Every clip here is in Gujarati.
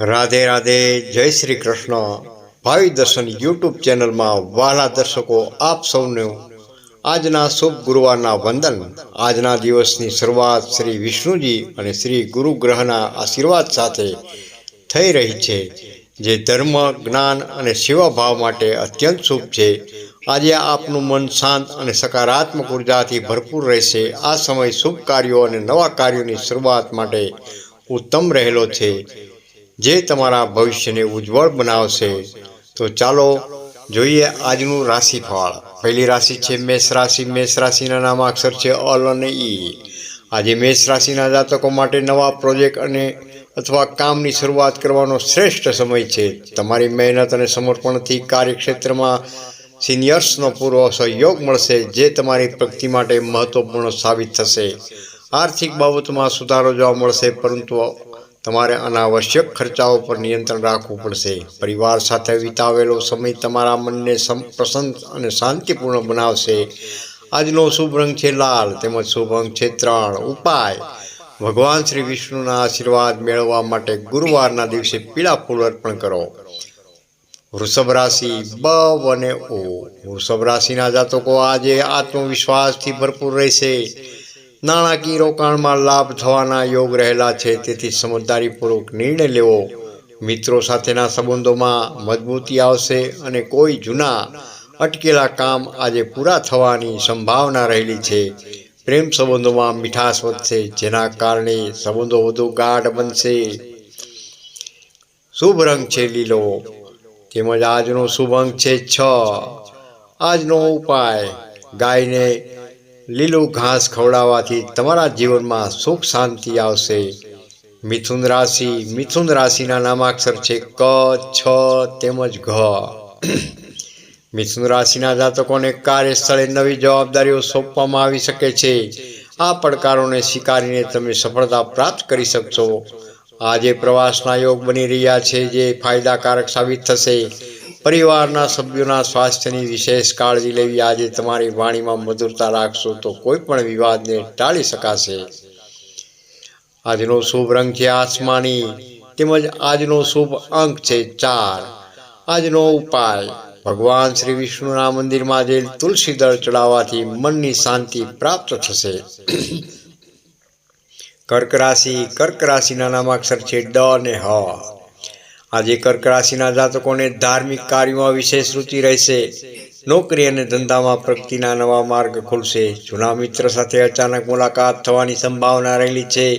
રાધે રાધે, જય શ્રી કૃષ્ણ. ભાવિ દર્શન યુટ્યુબ ચેનલમાં વાલા દર્શકો આપ સૌને આજના શુભ ગુરુવારના વંદન. આજના દિવસની શરૂઆત શ્રી વિષ્ણુજી અને શ્રી ગુરુ ગ્રહના આશીર્વાદ સાથે થઈ રહી છે, જે ધર્મ, જ્ઞાન અને સેવાભાવ માટે અત્યંત શુભ છે. આજે આપનું મન શાંત અને સકારાત્મક ઉર્જાથી ભરપૂર રહેશે. આ સમય શુભ કાર્યો અને નવા કાર્યોની શરૂઆત માટે ઉત્તમ રહેલો છે. જે તમારા ભવિષ્યને ઉજ્જવળ બનાવશે, તો ચાલો જોઈએ આજનું રાશિફળ. પહેલી રાશિ છે મેષ રાશિ. મેષ રાશિના નામાક્ષર છે અલ અને ઈ. આજે મેષ રાશિના જાતકો માટે નવા પ્રોજેક્ટ અને અથવા કામની શરૂઆત કરવાનો શ્રેષ્ઠ સમય છે. તમારી મહેનત અને સમર્પણથી કાર્યક્ષેત્રમાં સિનિયર્સનો પૂરો સહયોગ મળશે, જે તમારી પ્રગતિ માટે મહત્વપૂર્ણ સાબિત થશે. આર્થિક બાબતમાં સુધારો જોવા મળશે, પરંતુ તમારે અનાવશ્યક ખર્ચાઓ પર નિયંત્રણ રાખવું પડશે. પરિવાર સાથે વિતાવેલો સમય તમારા મનને પ્રસન્ન અને શાંતિપૂર્ણ બનાવશે. આજનો શુભ રંગ છે લાલ, તેમજ શુભ અંક છે ત્રણ. ઉપાય. ભગવાન શ્રી વિષ્ણુના આશીર્વાદ મેળવવા માટે ગુરુવારના દિવસે પીળા ફૂલ અર્પણ કરો. વૃષભ રાશિ બ અને ઓ. વૃષભ રાશિના જાતકો આજે આત્મવિશ્વાસથી ભરપૂર રહેશે. નાણાકીય રોકાણમાં લાભ થવાના યોગ રહેલા છે. તેથી સમજદારીપૂર્વક નિર્ણય લેવો. મિત્રો સાથેના સંબંધોમાં મજબૂતી આવશે અને કોઈ જૂના અટકેલા કામ આજે પૂરા થવાની સંભાવના રહેલી છે. પ્રેમ સંબંધોમાં મીઠાશ વધશે, જેના કારણે સંબંધો વધુ ગાઢ બનશે. શુભ રંગ છે લીલો. તેમજ આજનો શુભ અંક છે છ. આજનો ઉપાય, ગાયને લીલું ઘાસ ખવડાવવાથી તમારા જીવનમાં સુખ શાંતિ આવશે. મિથુન રાશિ, મિથુન રાશિના નામાક્ષર છે ક, છ તેમજ ઘ. મિથુન રાશિના જાતકોને કાર્યસ્થળે નવી જવાબદારીઓ સોંપવામાં આવી શકે છે. આ પડકારોને સ્વીકારીને તમે સફળતા પ્રાપ્ત કરી શકશો. આજે પ્રવાસના યોગ બની રહ્યા છે, જે ફાયદાકારક સાબિત થશે. પરિવારના સભ્યોના સ્વાસ્થ્યની વિશેષ કાળજી લેવી આજે તમારી વાણીમાં મધુરતા રાખશો તો કોઈ પણ વિવાદને ટાળી શકાશે. આજનો શુભ રંગ છે આસમાની, તેમજ આજનો શુભ અંક છે ચાર. આજનો ઉપાય, ભગવાન શ્રી વિષ્ણુના મંદિરમાં જે તુલસી દળ ચડાવવાથી મનની શાંતિ પ્રાપ્ત થશે. કર્ક રાશિ, કર્ક રાશિના નામાક્ષર છે ડ અને હ. આજે કર્ક રાશિના જાતકોને ધાર્મિક કાર્યોમાં વિશેષ રુચિ રહેશે. નોકરી અને ધંધામાં પ્રગતિના નવા માર્ગ ખુલશે. જૂના મિત્ર સાથે અચાનક મુલાકાત થવાની સંભાવના રહેલી છે,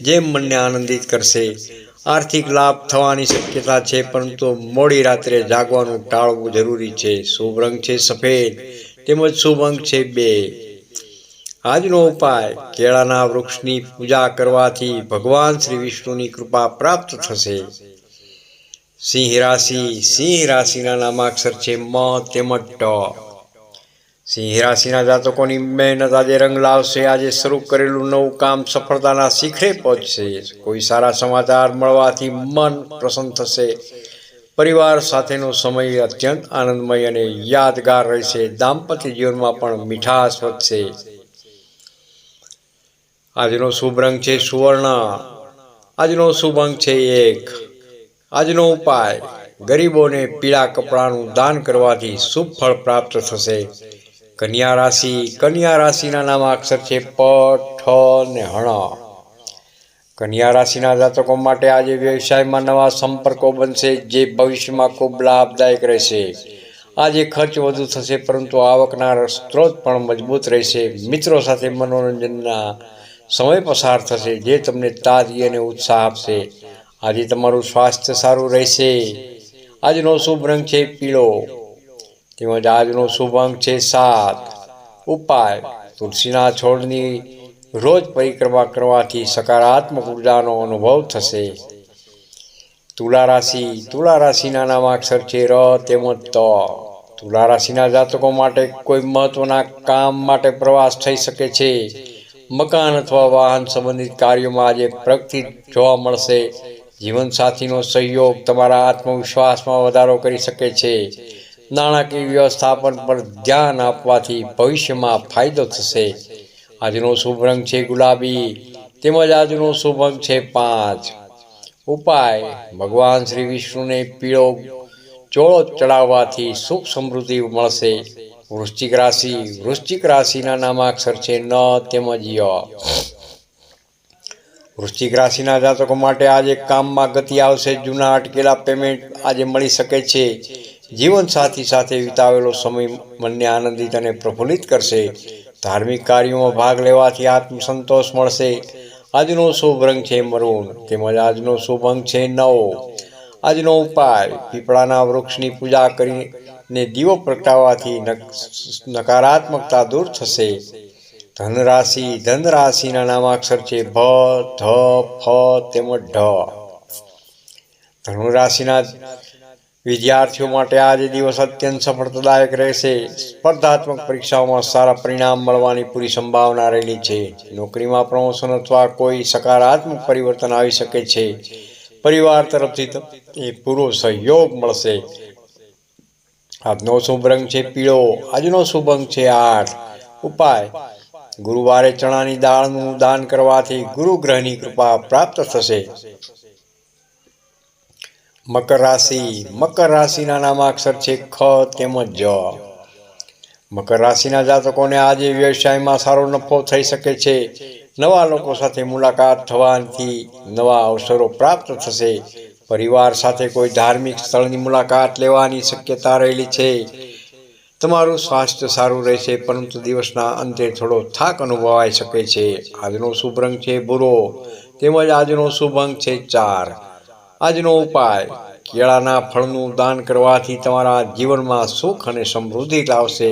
જે મનને આનંદિત કરશે. આર્થિક લાભ થવાની શક્યતા છે, પરંતુ મોડી રાત્રે જાગવાનું ટાળવું જરૂરી છે. શુભ રંગ છે સફેદ, તેમજ શુભ અંક છે બે. આજનો ઉપાય, કેળાના વૃક્ષની પૂજા કરવાથી ભગવાન શ્રી વિષ્ણુની કૃપા પ્રાપ્ત થશે. સિંહ રાશિ સિંહ રાશિના નામાક્ષર છે મ તેમજ ટ. સિંહ રાશિના જાતકોની મહેનત આજે રંગ લાવશે, આજે શરૂ કરેલું નવું કામ સફળતાના શિખરે પહોંચશે. કોઈ સારા સમાચાર મળવાથી મન પ્રસન્ન થશે. પરિવાર સાથેનો સમય અત્યંત આનંદમય અને યાદગાર રહેશે. દાંપત્ય જીવનમાં પણ મીઠાશ વધશે. આજનો શુભ રંગ છે સુવર્ણ. આજનો શુભ અંક છે એક. આજનો ઉપાય, ગરીબોને પીળા કપડાનું દાન કરવાથી શુભ ફળ પ્રાપ્ત થશે. કન્યા રાશિ, કન્યા રાશિના નામ અક્ષર છે પ, ઠ ને હણ. કન્યા રાશિના જાતકો માટે આજે વ્યવસાયમાં નવા સંપર્કો બનશે, જે ભવિષ્યમાં ખૂબ લાભદાયક રહેશે. આજે ખર્ચ વધુ થશે, પરંતુ આવકના સ્ત્રોત પણ મજબૂત રહેશે. મિત્રો સાથે મનોરંજનના સમય પસાર થશે, જે તમને તાજગી અને ઉત્સાહ આપશે. આજે તમારું સ્વાસ્થ્ય સારું રહેશે. આજનો શુભ રંગ છે પીળો. તેમજ આજનો શુભ અંક છે સાત. ઉપાય, તુલસીના છોડની રોજ પરિક્રમા કરવાથી સકારાત્મક ઉર્જાનો અનુભવ થશે. તુલા રાશિ, તુલા રાશિના નામાક્ષર છે ર તેમજ ત. તુલા રાશિના જાતકો માટે કોઈ મહત્વના કામ માટે પ્રવાસ થઈ શકે છે. મકાન અથવા વાહન સંબંધિત કાર્યોમાં આજે પ્રગતિ જોવા મળશે. જીવનસાથીનો સહયોગ તમારા આત્મવિશ્વાસમાં વધારો કરી શકે છે. નાણાકીય વ્યવસ્થાપન પર ધ્યાન આપવાથી ભવિષ્યમાં ફાયદો થશે. આજનો શુભ રંગ છે ગુલાબી, તેમજ આજનો શુભ અંક છે પાંચ. ઉપાય, ભગવાન શ્રી વિષ્ણુને પીળો ચોળો ચડાવવાથી સુખ સમૃદ્ધિ મળશે. વૃશ્ચિક રાશિ, વૃશ્ચિક રાશિના નામાક્ષર છે ન તેમજ ય. વૃશ્ચિક રાશિના જાતકો માટે આજે કામમાં ગતિ આવશે, જૂના અટકેલા પેમેન્ટ આજે મળી શકે છે. જીવન સાથી વિતાવેલો સમય મનને આનંદિત અને પ્રફુલ્લિત કરશે. ધાર્મિક કાર્યોમાં ભાગ લેવાથી આત્મસંતોષ મળશે. આજનો શુભ રંગ છે મરૂન તેમજ આજનો શુભ અંક છે નવો. આજનો ઉપાય, પીપળાના વૃક્ષની પૂજા કરીને દીવો પ્રગટાવવાથી નકારાત્મકતા દૂર થશે. ધનરાશિ, ધનરાશિના નામાક્ષર છે ભ, ધ, ફ, તેમજ ઢ. ધનુરાશિના વિદ્યાર્થીઓ માટે આજે દિવસ અત્યંત સફળતાદાયક રહેશે. સ્પર્ધાત્મક પરીક્ષાઓમાં સારા પરિણામ મળવાની પૂરી સંભાવના રહેલી છે. નોકરીમાં પ્રમોશન અથવા કોઈ સકારાત્મક પરિવર્તન આવી શકે છે. પરિવાર તરફથી એ પૂરો સહયોગ મળશે. આજનો શુભ રંગ છે પીળો. આજનો શુભ અંક છે આઠ. ઉપાય. ગુરુવારે ચણાની દાળનું દાન કરવાથી ગુરુ ગ્રહની કૃપા પ્રાપ્ત થશે. મકર રાશિ, મકર રાશિના નામાક્ષર છે ખ તેમજ જ મકર રાશિના જાતકોને આજે વ્યવસાયમાં સારો નફો થઈ શકે છે. નવા લોકો સાથે મુલાકાત થવાથી નવા અવસરો પ્રાપ્ત થશે. પરિવાર સાથે કોઈ ધાર્મિક સ્થળની મુલાકાત લેવાની શક્યતા રહેલી છે. તમારું સ્વાસ્થ્ય સારું રહેશે, પરંતુ દિવસના અંતે થોડો થાક અનુભવાઈ શકે છે. આજનો શુભ રંગ છે ભૂરો, તેમજ આજનો શુભ અંક છે ચાર. આજનો ઉપાય, કેળાના ફળનું દાન કરવાથી તમારા જીવનમાં સુખ અને સમૃદ્ધિ લાવશે.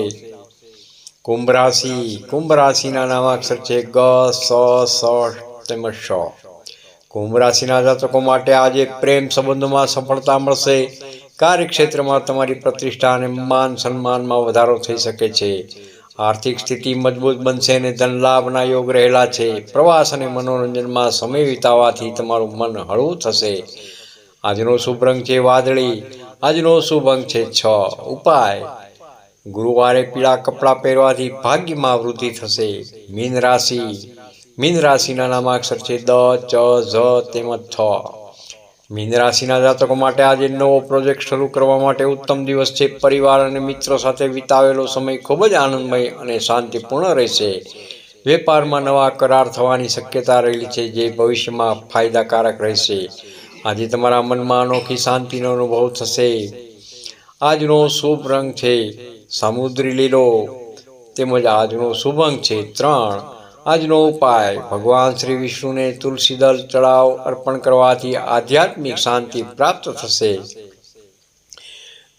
કુંભ રાશિ, કુંભ રાશિના નામાક્ષર છે ગ, સ સ, તેમજ શ કુંભ રાશિના જાતકો માટે આજે પ્રેમ સંબંધોમાં સફળતા મળશે. કાર્યક્ષેત્રમાં તમારી પ્રતિષ્ઠા અને માન સન્માનમાં વધારો થઈ શકે છે. આર્થિક સ્થિતિ મજબૂત બનશે અને ધન લાભના યોગ રહેલા છે. પ્રવાસ અને મનોરંજનમાં સમય વિતાવવાથી તમારું મન હળવું થશે. આજનો શુભ રંગ છે વાદળી. આજનો શુભ અંક છે છ. ઉપાય. ગુરુવારે પીળા કપડાં પહેરવાથી ભાગ્યમાં વૃદ્ધિ થશે. મીન રાશિ. મીન રાશિના નામાક્ષર છે દ, ચ, ઝ, તેમજ થ મીન જાતકો માટે આજે નવો પ્રોજેક્ટ શરૂ કરવા માટે ઉત્તમ દિવસ છે. પરિવાર અને મિત્રો સાથે વિતાવેલો સમય ખૂબ જ આનંદમય અને શાંતિપૂર્ણ રહેશે. વેપારમાં નવા કરાર થવાની શક્યતા રહેલી છે, જે ભવિષ્યમાં ફાયદાકારક રહેશે. આજે તમારા મનમાં અનોખી શાંતિનો અનુભવ થશે. આજનો શુભ રંગ છે સમુદ્રી લીલો, તેમજ આજનો શુભ અંક છે ત્રણ. આજનો ઉપાય, ભગવાન શ્રી વિષ્ણુને તુલસીદળ ચડાવ અર્પણ કરવાથી આધ્યાત્મિક શાંતિ પ્રાપ્ત થશે.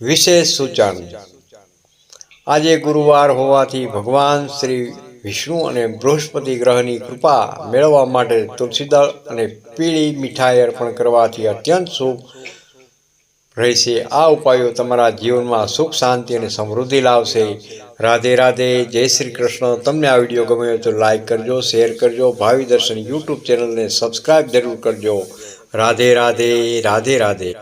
વિશેષ સૂચન. આજે ગુરુવાર હોવાથી ભગવાન શ્રી વિષ્ણુ અને બૃહસ્પતિ ગ્રહની કૃપા મેળવવા માટે તુલસીદળ અને પીળી મીઠાઈ અર્પણ કરવાથી અત્યંત શુભ રહેશે. આ ઉપાયો તમારા જીવનમાં સુખ, શાંતિ અને સમૃદ્ધિ લાવશે. રાધે રાધે. જય શ્રી કૃષ્ણ. તમને આ વીડિયો ગમ્યો તો લાઈક કરજો, શેર કરજો, ભાવિ દર્શન યુટ્યુબ ચેનલને સબસ્ક્રાઈબ જરૂર કરજો. રાધે રાધે રાધે રાધે.